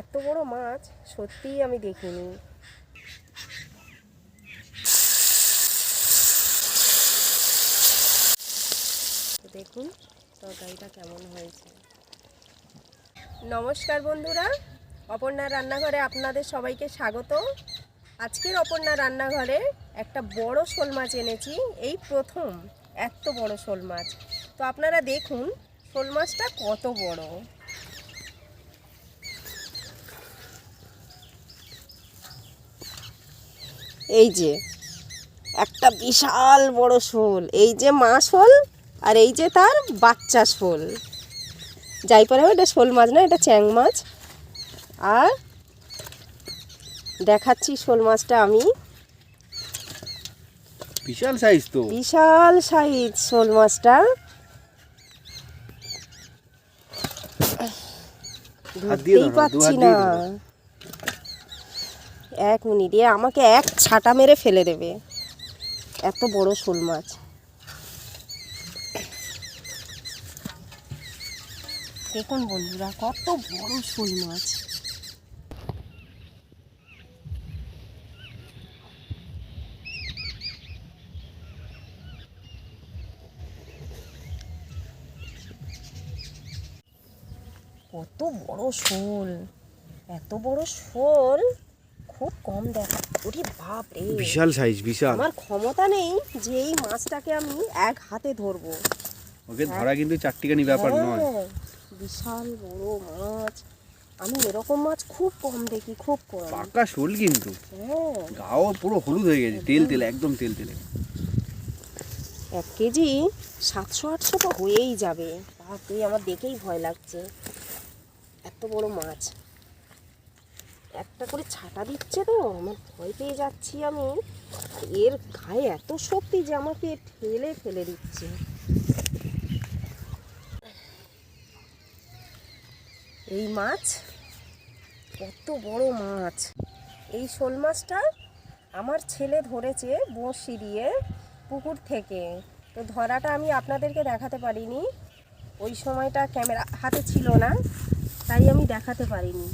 এত বড় মাছ? সত্যিই আমি দেখিনি। দেখুন, তরকারিটা কেমন হয়েছে। নমস্কার বন্ধুরা, অপর্ণা রান্নাঘরে আপনাদের সবাইকে স্বাগত। আজকের অপর্ণা রান্নাঘরে একটা বড় শোল মাছ এনেছি, এই প্রথম, এত বড় শোল মাছ। তো আপনারা দেখুন, শোল মাছটা কত বড়। এই যে একটা বিশাল বড় শোল। এই যে মা শোল আর এই যে তার বাচ্চা শোল। যাই পরে এটা শোল মাছ না এটা চ্যাং মাছ। আর দেখাচ্ছি শোল মাছটা আমি। বিশাল সাইজ তো। বিশাল সাইজ শোল মাছটা। ধরতেই ধরো, পাচ্ছি না। এক মিনিট, এ আমাকে এক ছাটা মেরে ফেলে দেবে। এত বড় শোল মাছ। দেখুন বন্ধুরা, কত বড় শোল মাছ। কত বড় শোল, এত বড় শোল। খুব কম দেখা। ওরে বাপ রে বিশাল সাইজ বিশাল। আমার ক্ষমতা নেই যে এই মাছটাকে আমি এক হাতে ধরবো। ওকে ধরা কিন্তু চারটিখানি ব্যাপার নয়। হ্যাঁ, বিশাল বড় মাছ। আমি এরকম মাছ খুব কম দেখি খুব কম। পাকা শোল কিন্তু। হ্যাঁ। গাও পুরো হলুদ হয়ে গেছে তেল তেল একদম তেল তেলে। এক কেজি সাতশো আটশো তো হয়েই যাবে। বাপরে আমার দেখেই ভয় লাগছে। এত বড় মাছ। একটা করে ছাটা দিচ্ছে তো, আমার ভয় পেয়ে যাচ্ছি আমি। এর গায়ে এত শক্তি যে আমাকে ঠেলে ফেলে দিচ্ছে। এই মাছ, কত বড় মাছ। এই শোল মাছটা আমার ছেলে ধরেছে বঁড়শি দিয়ে পুকুর থেকে। তো ধরাটা আমি আপনাদেরকে দেখাতে পারিনি। ওই সময়টা ক্যামেরা হাতে ছিল না, তাই আমি দেখাতে পারিনি।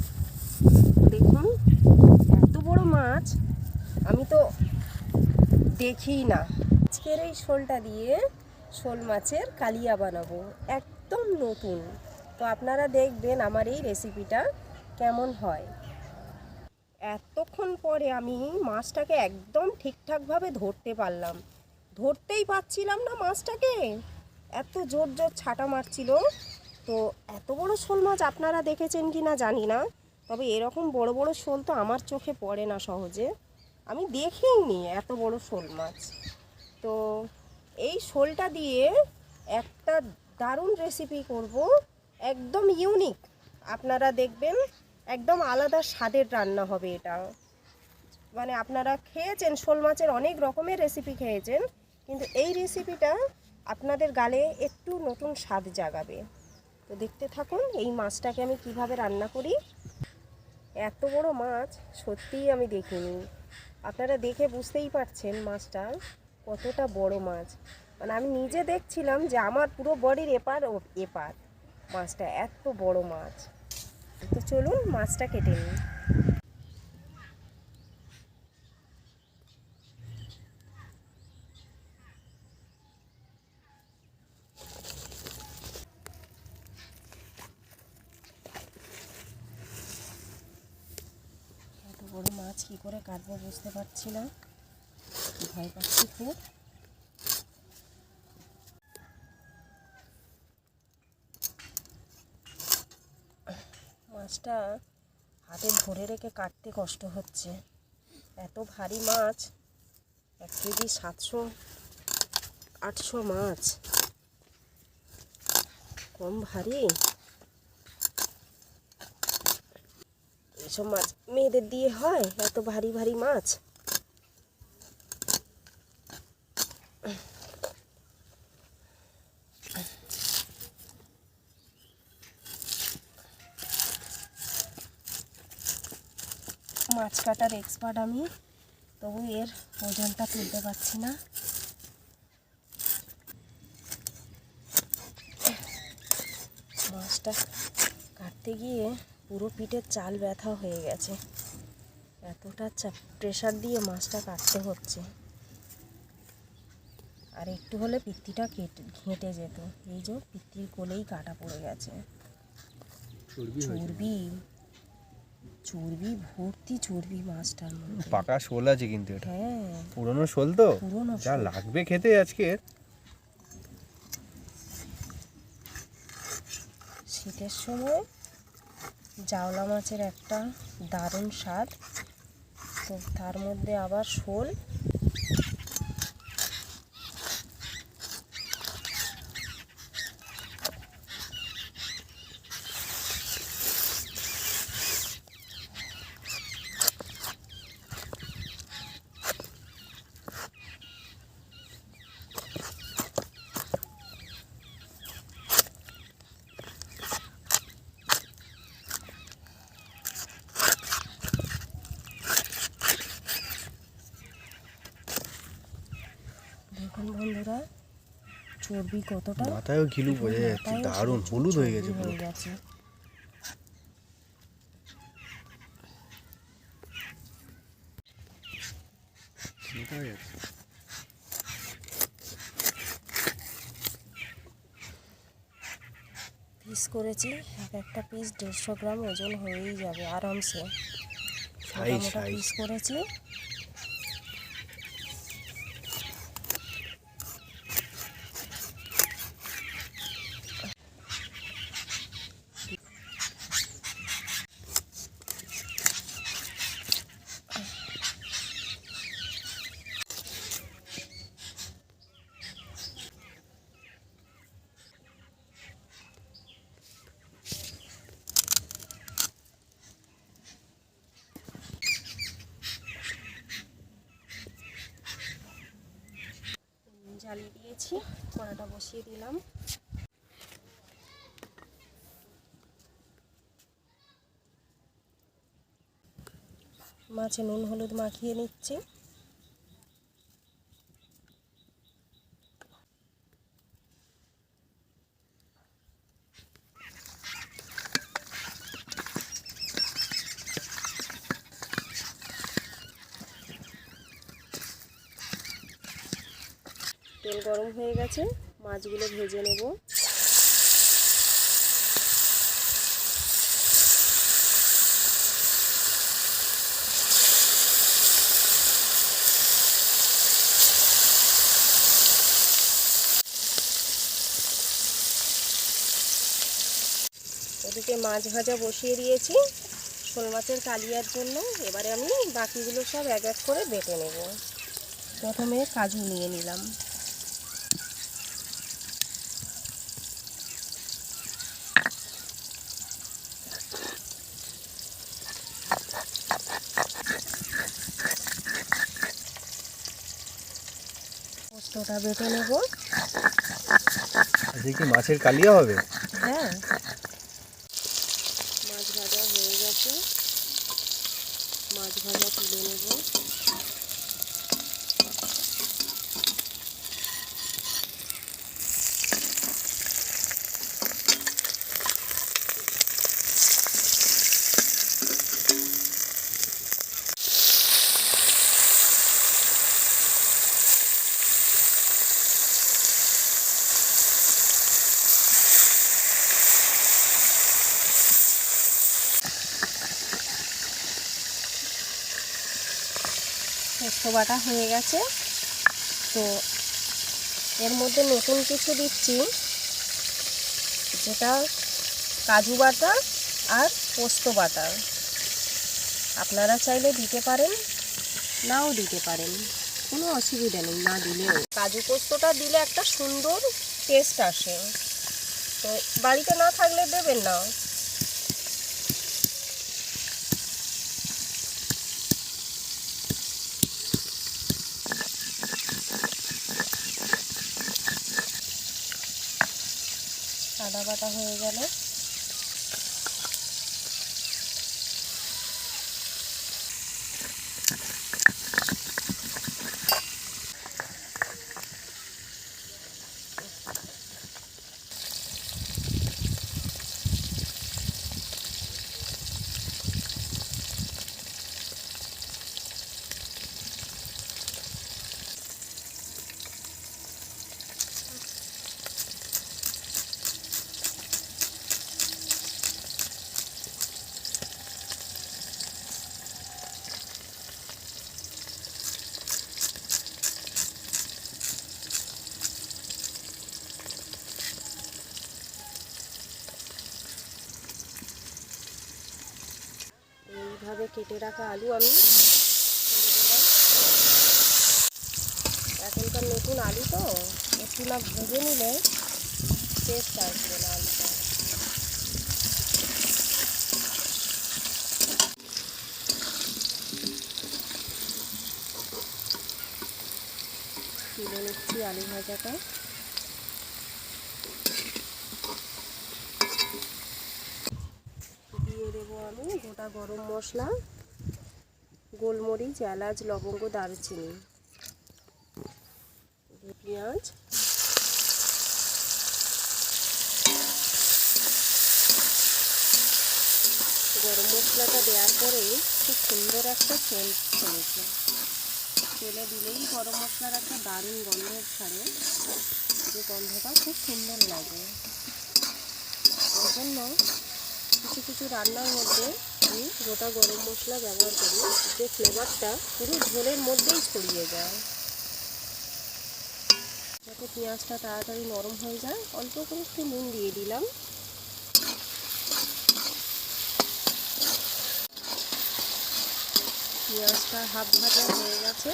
মাছ আমি তো দেখি না। আজকের এই শোলটা দিয়ে শোল মাছের কালিয়া বানাবো, একদম নতুন। তো আপনারা দেখবেন আমার এই রেসিপিটা কেমন হয়। এতক্ষণ পরে আমি মাছটাকে একদম ঠিকঠাকভাবে ধরতে পারলাম। ধরতেই পাচ্ছিলাম না মাছটাকে। এত জোর জোর ছাটা মারছিল। তো এত বড় শোল মাছ আপনারা দেখেছেন কি না জানি না। তবে এরকম বড় বড় শোল তো আমার চোখে পড়ে না সহজে। আমি দেখিনি এত বড় শোল মাছ। তো এই শোলটা দিয়ে একটা দারুণ রেসিপি করব। একদম ইউনিক আপনারা দেখবেন একদম আলাদা স্বাদের রান্না হবে এটা। মানে আপনারা খেয়েছেন, শোল মাছের অনেক রকমের রেসিপি খেয়েছেন, কিন্তু এই রেসিপিটা আপনাদের গালে একটু নতুন স্বাদ জাগাবে। তো দেখতে থাকুন এই মাছটাকে আমি কীভাবে রান্না করি। এত বড় মাছ সত্যিই আমি দেখিনি। আপনারা দেখে বুঝতেই পারছেন মাছটা কতটা বড় মাছ। মানে আমি নিজে দেখছিলাম যে আমার পুরো বডির এপার ও এপার মাছটা এত বড় মাছ। তো চলুন মাছটা কেটে নিই এত বড় মাছ কী করে কাটবো বুঝতে পারছি না। ভয় পাচ্ছি খুব। মাছটা হাতে ধরে রেখে কাটতে কষ্ট হচ্ছে। এত ভারী মাছ, এক কেজি সাতশো, আটশো মাছ। কম ভারী? এসব মাছ মেয়েদের দিয়ে হয়? এত ভারী ভারী মাছ। মাছ কাটার এক্সপার্ট আমি, তবু এর ওজনটা তুলতে পারছি না। মাছটা কাটতে গিয়ে পুরো পিঠের চাল ব্যথা হয়ে গেছে। এতটা চাপ প্রেশার দিয়ে মাছটা কাটতে হচ্ছে। আর একটু হলে পিত্তিটা কেটে ঘেঁটে যেত। এই যে পিত্তির কোলেই কাটা পড়ে গেছে। চর্বি চর্বি। ভর্তি চর্বি মাছটার মধ্যে। পাকা শোল আছে কিন্তু এটা। হ্যাঁ। পুরনো শোল তো? পুরনো যা লাগবে খেতে আজকে। শীতের সময় জাওলা মাছের একটা দারুণ স্বাদ। তো তার মধ্যে আবার শোল দেখুন বন্ধুরা চর্বি কতটা? মাথায়ও ঘিলু বোঝা যাচ্ছে মাথায়ও দারুণ হলুদ হয়ে গেছে পুরো হয়ে গেছে। হয়ে যাচ্ছে। পিস করেছি এক একটা পিস দেড়শো গ্রাম ওজন হয়েই যাবে আরামসে। পিস করেছি। বসিয়ে দিলাম। মাছে নুন হলুদ মাখিয়ে নিচ্ছি। তেল গরম হয়ে গেছে। মাছগুলো ভেজে নেব। ওদিকে মাছ ভাজা বসিয়ে দিয়েছি শোল মাছের কালিয়ার জন্য। এবারে আমি বাকিগুলো সব এক এক করে বেটে নেব। প্রথমে কাজু নিয়ে নিলাম। পোস্তটা বেটে নেব। আজকে কি মাছের কালিয়া হবে? হ্যাঁ। মাছ ভাজা হয়ে গেছে। মাছ ভাজা তুলে নেব পোস্ত বাটা হয়ে গেছে। তো এর মধ্যে নতুন কিছু দিচ্ছি, যেটা কাজু বাটা আর পোস্ত বাটা। আপনারা চাইলে দিতে পারেন, নাও দিতে পারেন। কোনো অসুবিধা নেই, না দিলেও। কাজু পোস্তটা দিলে একটা সুন্দর টেস্ট আসে। তো বাড়িতে না থাকলে দেবেন না। আদা বাটা হয়ে গেল। এইভাবে কেটে রাখা আলু আমি এখনকার নতুন আলু তো, একটু না ভেজে নিলে টেস্ট আসবে না আলুটা। তুলে নিচ্ছি আলু ভাজাটা দিয়ে দেবো আমি গোটা গরম মশলা, গোলমরিচ, এলাচ, লবঙ্গ, দারচিনি, পেঁয়াজ, গরম মশলাটা দেওয়ার পরেই খুব সুন্দর একটা সেন্ট ছেড়েছে তেলে দিলেই গরম মশলার একটা দারুণ গন্ধ ছাড়ে। যে গন্ধটা খুব সুন্দর লাগে। ওই জন্য কিছু কিছু রান্নার মধ্যে আমি গোটা গরম মশলা ব্যবহার করি, যে ফ্লেভারটা পুরো ঝোলের মধ্যেই ছড়িয়ে যায়। যাতে পেঁয়াজটা তাড়াতাড়ি নরম হয়ে যায়, অল্প করে একটু নুন দিয়ে দিলাম। পেঁয়াজটা হাফ ভাজা হয়ে গেছে।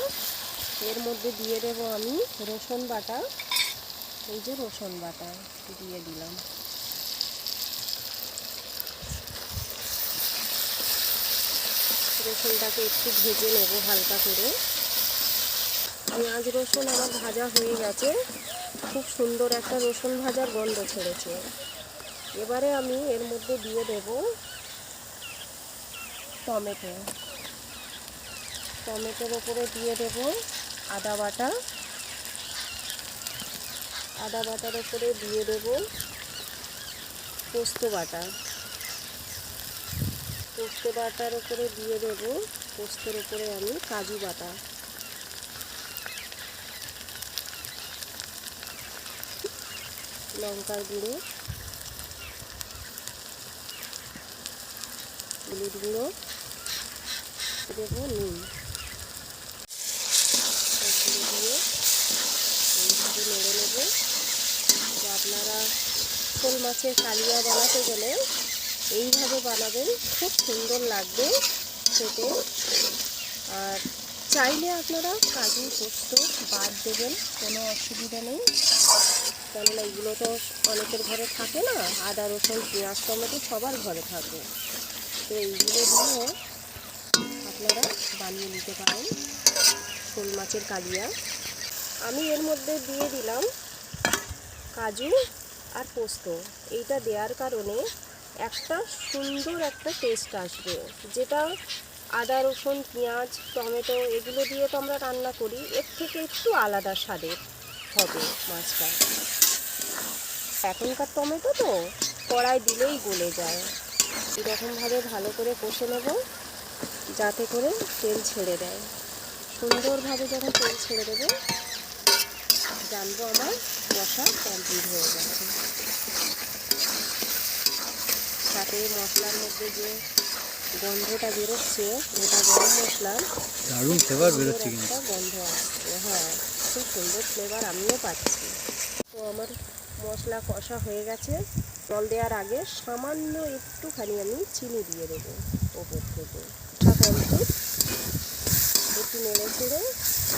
এর মধ্যে দিয়ে দেব আমি রসুন বাটা। এই যে রসুন বাটা, দিয়ে দিলাম। রসুনটাকে একটু ভেজে নেব হালকা করে। পেঁয়াজ রসুন আমার ভাজা হয়ে গেছে। খুব সুন্দর একটা রসুন ভাজার গন্ধ ছেড়েছে। এবারে আমি এর মধ্যে দিয়ে দেব টমেটো। টমেটোর ওপরে দিয়ে দেব আদা বাটা। আদা বাটার ওপরে দিয়ে দেব পোস্ত বাটা। পোস্ত বাটার ওপরে দিয়ে দেব, পোস্তের ওপরে আমি কাজু বাটা। লঙ্কার গুঁড়ো, হলুদ গুঁড়ো, দেবো নুন। দিয়ে নেড়ে, আপনারা শোল মাছের কালিয়া বানাতে গেলে এইভাবে বানাবেন, খুব সুন্দর লাগবে খেতে। আর চাইলে আপনারা কাজু পোস্ত বাদ দেবেন, কোনো অসুবিধা নেই। কেননা এগুলো তো অনেকের ঘরে থাকে না, আদা, রসুন, পেঁয়াজ, টমেটো সবার ঘরে থাকে। তো এইগুলো দিয়ে আপনারা বানিয়ে নিতে পারেন, শোল মাছের কালিয়া। আমি এর মধ্যে দিয়ে দিলাম কাজু আর পোস্ত। এইটা দেওয়ার কারণে একটা সুন্দর একটা টেস্ট আসবে। যেটা আদা, রসুন, পেঁয়াজ, টমেটো এগুলো দিয়ে তো আমরা রান্না করি। এর থেকে একটু আলাদা স্বাদের হবে মাছটা। এখনকার টমেটো তো কড়াই দিলেই গলে যায়। এরকমভাবে ভালো করে কষে নেব, যাতে করে তেল ছেড়ে দেয়। সুন্দরভাবে যখন তেল ছেড়ে দেবে, জানব আমার কষা কমপ্লিট হয়ে গেছে। সাথে মশলার মধ্যে যে গন্ধটা বেরোচ্ছে ওটা গরম মশলার দারুণ ফ্লেভার বেরোচ্ছে কিন্তু। গন্ধ আসছে। হ্যাঁ খুব সুন্দর ফ্লেভার আমিও পাচ্ছি। তো আমার মশলা কষা হয়ে গেছে। জল দেওয়ার আগে সামান্য একটুখানি আমি চিনি দিয়ে দেবো ওপর থেকে। নেড়ে চেড়ে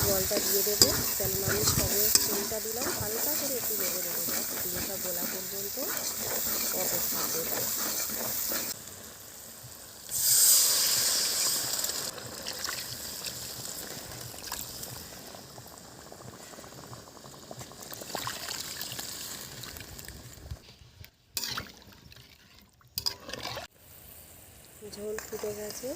জলটা দিয়ে দেবো। কেননা আমি সবে চিনিটা দিলাম। হালকা করে একটু নেড়ে দেবো চিনিটা গোলা পর্যন্ত অপেক্ষা ঝোল ফুটে গেছে।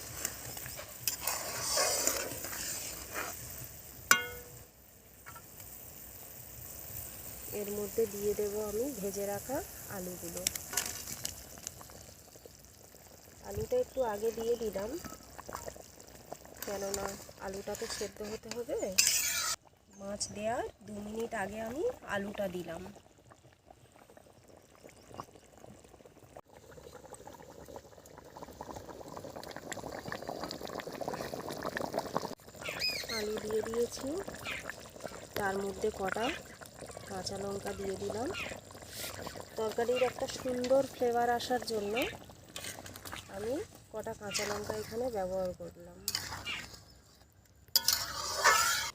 এর মধ্যে দিয়ে দেব আমি ভেজে রাখা আলুগুলো। আলুটা একটু আগে দিয়ে দিলাম, কেননা আলুটা তো সেদ্ধ হতে হবে। মাছ দেওয়ার দু মিনিট আগে আমি আলুটা দিলাম। আলু দিয়ে দিয়েছি, তার মধ্যে কটা কাঁচা লঙ্কা দিয়ে দিলাম। তরকারির একটা সুন্দর ফ্লেভার আসার জন্য আমি কটা কাঁচা লঙ্কা এখানে ব্যবহার করলাম।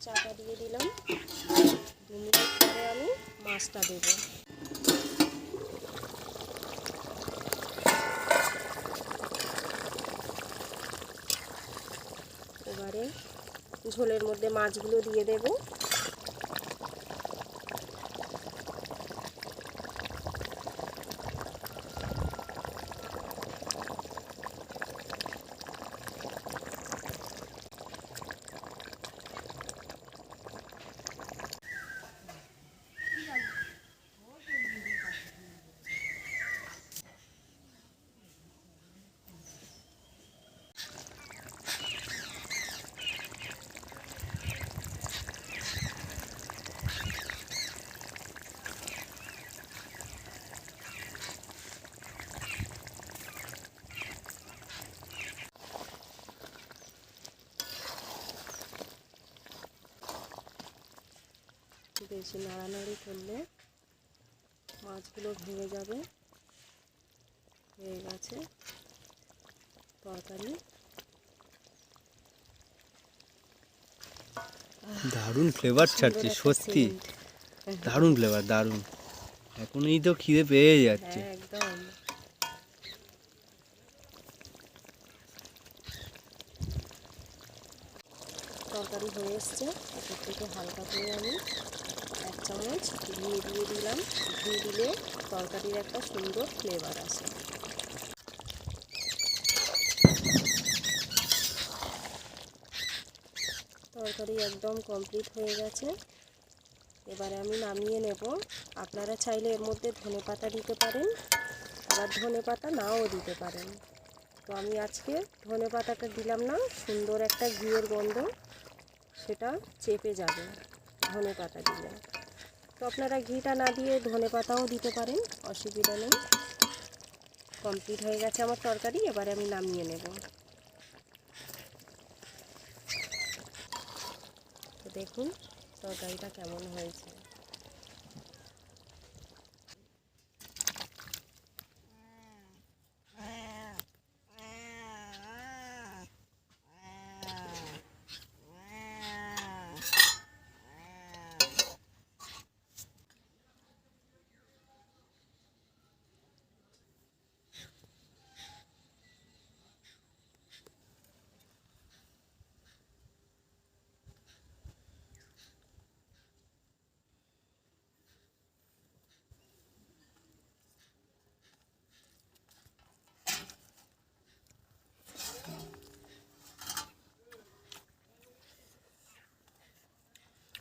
চাটা দিয়ে দিলাম। দু মিনিট পরে আমি মাছটা দেবো। এবারে ঝোলের মধ্যে মাছগুলো দিয়ে দেবো। বেশি নাড়ানাড়ি করলে মাছগুলো ভেঙে যাবে। হয়ে গেছে তরকারি। দারুণ ফ্লেভার ছাড়ছে সত্যি। দারুণ ফ্লেভার দারুণ। এখনই তো খিদে পেয়ে যাচ্ছে। হ্যাঁ একদম। তরকারি হয়ে এসছে। থেকে হালকা করে আমি চামচ ঘি দিয়ে দিলাম। ঘি দিলে তরকারির একটা সুন্দর ফ্লেভার আসে। তরকারি একদম কমপ্লিট হয়ে গেছে। এবারে আমি নামিয়ে নেব। আপনারা চাইলে এর মধ্যে ধনে পাতা দিতে পারেন, আবার ধনে পাতা নাও দিতে পারেন। তো আমি আজকে ধনে পাতাটা দিলাম না, সুন্দর একটা ঘিয়ের গন্ধ, সেটা চেপে যাবে ধনে পাতা দিলে। তো আপনারা ঘিটা না দিয়ে ধনে পাতাও দিতে পারেন, অসুবিধা নেই। কমপ্লিট হয়ে গেছে আমার তরকারি, এবারে আমি নামিয়ে নেব। দেখুন তরকারিটা কেমন হয়েছে।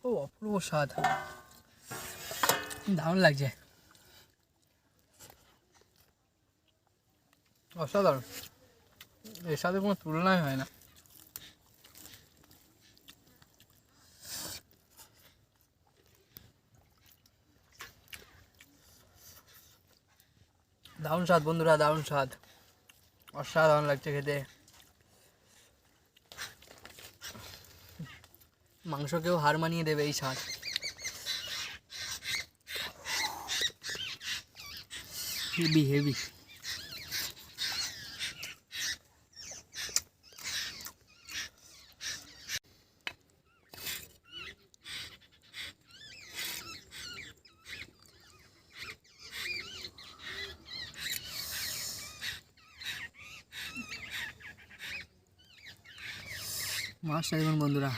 ও অপূর্ব স্বাদ। দারুণ লাগছে। অসাধারণ। এর সাথে কোনো তুলনাই হয় না। দারুণ স্বাদ, বন্ধুরা, দারুণ স্বাদ। অসাধারণ লাগছে খেতে। মাংসকেও হার মানিয়ে দেবে এই স্বাদ। Heavy heavy. মাছটা দেখুন বন্ধুরা।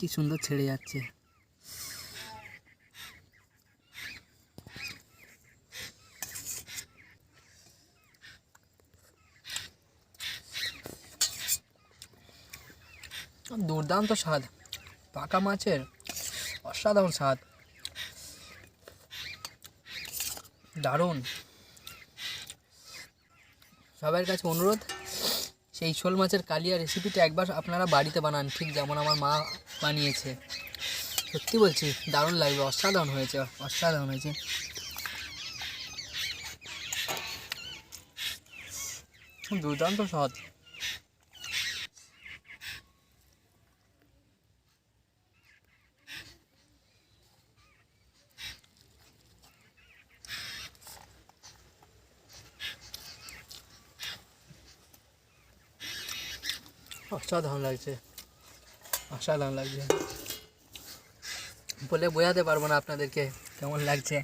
কি সুন্দর ছেড়ে যাচ্ছে। দুর্দান্ত স্বাদ। পাকা মাছের অসাধারণ স্বাদ। দারুণ। সবার কাছে অনুরোধ, সেই শোল মাছের কালিয়া রেসিপিটা একবার আপনারা বাড়িতে বানান। ঠিক যেমন আমার মা বানিয়েছে। সত্যি বলছি দারুণ লাগবে অসাধারণ হয়েছে অসাধারণ হয়েছে। দুর্দান্ত সৎ অসাধারণ লাগছে। অসাধারণ লাগছে। বলে বোঝাতে পারব না আপনাদেরকে কেমন লাগছে।